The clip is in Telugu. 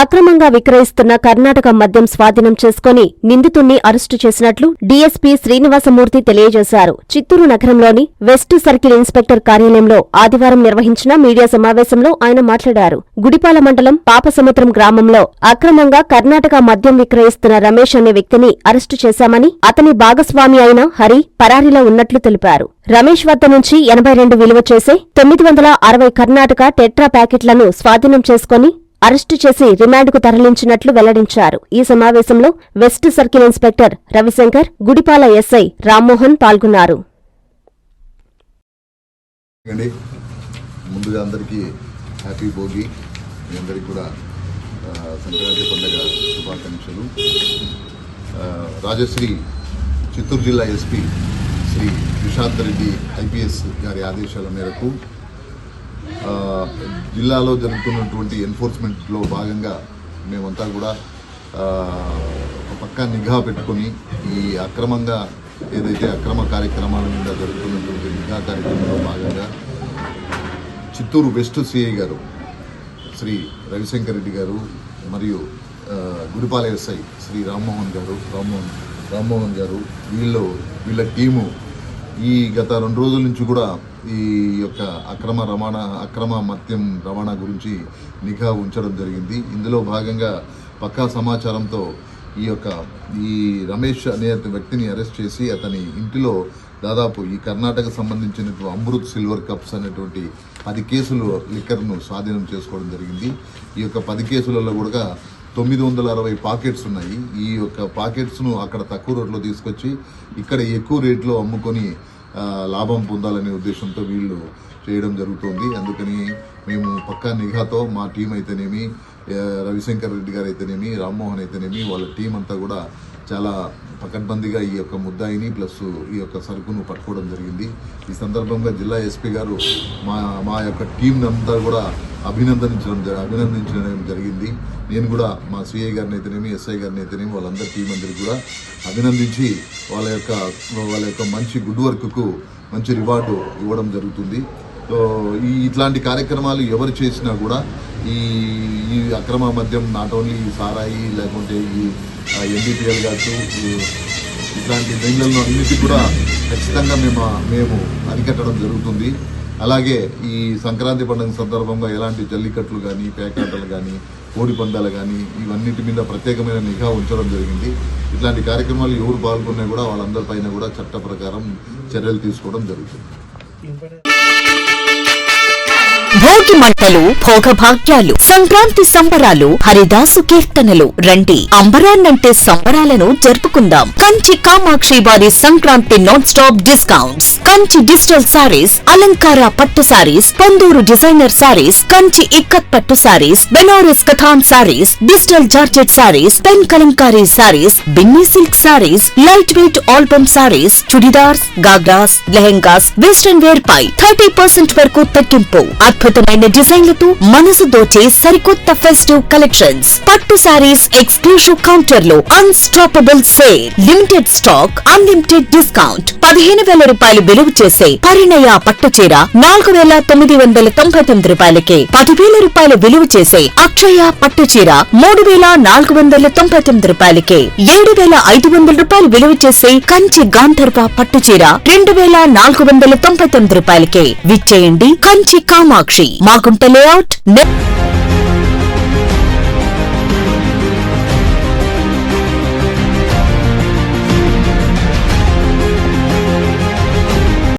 అక్రమంగా విక్రయిస్తున్న కర్ణాటక మద్యం స్వాధీనం చేసుకుని నిందితుణ్ణి అరెస్టు చేసినట్లు డీఎస్పీ శ్రీనివాసమూర్తి తెలియజేశారు. చిత్తూరు నగరంలోని వెస్ట్ సర్కిల్ ఇన్స్పెక్టర్ కార్యాలయంలో ఆదివారం నిర్వహించిన మీడియా సమావేశంలో ఆయన మాట్లాడారు. గుడిపాల మండలం పాపసముద్రం గ్రామంలో అక్రమంగా కర్ణాటక మద్యం విక్రయిస్తున్న రమేష్ అనే వ్యక్తిని అరెస్టు చేశామని అతని భాగస్వామి అయిన హరి పరారీలో ఉన్నట్లు తెలిపారు. రమేష్ వద్ద నుంచి ఎనభై రెండు విలువ చేసే తొమ్మిది వందల అరవై కర్ణాటక టెట్రా ప్యాకెట్లను స్వాధీనం చేసుకుని అరెస్టు చేసి రిమాండ్కు తరలించినట్లు వెల్లడించారు. ఈ సమావేశంలో west circle inspector Ravishankar Gudipala SI Rammohan పాల్గొన్నారు. ముందుగా అందరికీ హ్యాపీ భోగి. మీ అందరికీ కూడా సంక్రాంతి పండుగ శుభాకాంక్షలు. రాజశ్రీ చిత్తూరు జిల్లా ఎస్పీ శ్రీ విశాంత్ రెడ్డి ఐపీఎస్ గారి ఆదేశాల మేరకు జిల్లాలో జరుగుతున్నటువంటి ఎన్ఫోర్స్మెంట్లో భాగంగా మేమంతా కూడా పక్కా పక్క నిఘా పెట్టుకొని ఈ అక్రమంగా ఏదైతే అక్రమ కార్యక్రమాల మీద జరుగుతున్నటువంటి నిఘా కార్యక్రమంలో భాగంగా చిత్తూరు వెస్ట్ సిఐ గారు శ్రీ రవిశంకర్ రెడ్డి గారు మరియు ఆ, గుడిపాల ఎస్ఐ శ్రీ రామ్మోహన్ గారు రామ్మోహన్ రామ్మోహన్ గారు వీళ్ళు వీళ్ళ టీము ఈ గత రెండు రోజుల నుంచి కూడా ఈ యొక్క అక్రమ రవాణా అక్రమ మద్యం రవాణా గురించి నిఘా ఉంచడం జరిగింది. ఇందులో భాగంగా పక్కా సమాచారంతో ఈ యొక్క ఈ రమేష్ అనే వ్యక్తిని అరెస్ట్ చేసి అతని ఇంటిలో దాదాపు ఈ కర్ణాటక సంబంధించినటువంటి అమృత్ సిల్వర్ కప్స్ అనేటువంటి పది కేసులు లిక్కర్ను స్వాధీనం చేసుకోవడం జరిగింది. ఈ యొక్క పది కేసులలో కూడా తొమ్మిది వందల అరవై పాకెట్స్ ఉన్నాయి. ఈ యొక్క పాకెట్స్ను అక్కడ తక్కువ రేట్లో తీసుకొచ్చి ఇక్కడ ఎక్కువ రేట్లో అమ్ముకొని లాభం పొందాలనే ఉద్దేశంతో వీళ్ళు చేయడం జరుగుతోంది. అందుకని మేము పక్కా నిఘాతో మా టీం అయితేనేమి రవిశంకర్ రెడ్డి గారు అయితేనేమి రామ్మోహన్ అయితేనేమి వాళ్ళ టీం అంతా కూడా చాలా పకడ్బందీగా ఈ యొక్క ముద్దాయిని ప్లస్ ఈ యొక్క సరుకును పట్టుకోవడం జరిగింది. ఈ సందర్భంగా జిల్లా ఎస్పీ గారు మా మా యొక్క టీం అంతా కూడా అభినందించడం అభినందించడం జరిగింది. నేను కూడా మా సిఐ గారిని అయితేనేమి ఎస్ఐ గారిని అయితేనేమి వాళ్ళందరి టీం అందరికి కూడా అభినందించి వాళ్ళ యొక్క వాళ్ళ యొక్క మంచి గుడ్ వర్క్కు మంచి రివార్డు ఇవ్వడం జరుగుతుంది. సో ఈ ఇట్లాంటి కార్యక్రమాలు ఎవరు చేసినా కూడా ఈ ఈ అక్రమ మద్యం నాట్ ఓన్లీ ఈ సారాయి లేకుంటే ఈ ఎన్డీపీఎల్ కావచ్చు ఇట్లాంటి డ్రింకులను అన్నిటి కూడా ఖచ్చితంగా మేము మేము అరికట్టడం జరుగుతుంది. అలాగే ఈ సంక్రాంతి పండుగ సందర్భంగా ఎలాంటి జల్లికట్లు కానీ పేకాటలు కానీ కోడి పందాలు కానీ ఇవన్నిటి మీద ప్రత్యేకమైన నిఘా ఉంచడం జరిగింది. ఇట్లాంటి కార్యక్రమాలు ఎవరు పాల్గొన్నా కూడా వాళ్ళందరిపైన కూడా చట్ట ప్రకారం చర్యలు తీసుకోవడం జరుగుతుంది. భోగి మంటలు భోగభాగ్యాలు సంక్రాంతి సంబరాలు హరిదాసు కీర్తనలు. రండి అంబరాన్నంటే సంబరాలను జరుపుకుందాం. కంచి కామాక్షి వారి Sankranti non stop discounts. Kanchi digital saris అలంకార పట్టు సారీస్ పొందూరు డిజైనర్ సారీస్ కంచి ఇక్కత్ పట్టు saris Banaras Katan saris digital georgette saris pen Kalamkari saris Binny silk saris light weight album saris churidars ghagras lehengas western wear పై థర్టీ పర్సెంట్ వరకు తగ్గింపు. అద్భుతమైన డిజైన్లతో మనసు దోచే సరికొత్త ఫెస్టివ్ కలెక్షన్స్ పట్టు సారీస్ ఎక్స్క్లూజివ్ కౌంటర్లో unstoppable sale limited stock unlimited discount పదిహేను వేల రూపాయలు విలువ చేసే పరిణయ పట్టుచీర నాలుగు వేల తొమ్మిది వందల తొంభై తొమ్మిది రూపాయలకే పదివేల రూపాయలు విలువ చేసే అక్షయ పట్టుచీర మూడు వేల నాలుగు వందల తొంభై తొమ్మిది రూపాయలకి ఏడు వేల ఐదు వందల రూపాయలు విలువ చేసే కంచి గాంధర్వ పట్టుచీర రెండు వేల నాలుగు వందల తొంభై తొమ్మిది రూపాయలకి. విచ్చేయండి కంచి కామాక్షి. మాగుంట లేఅవుట్ నె-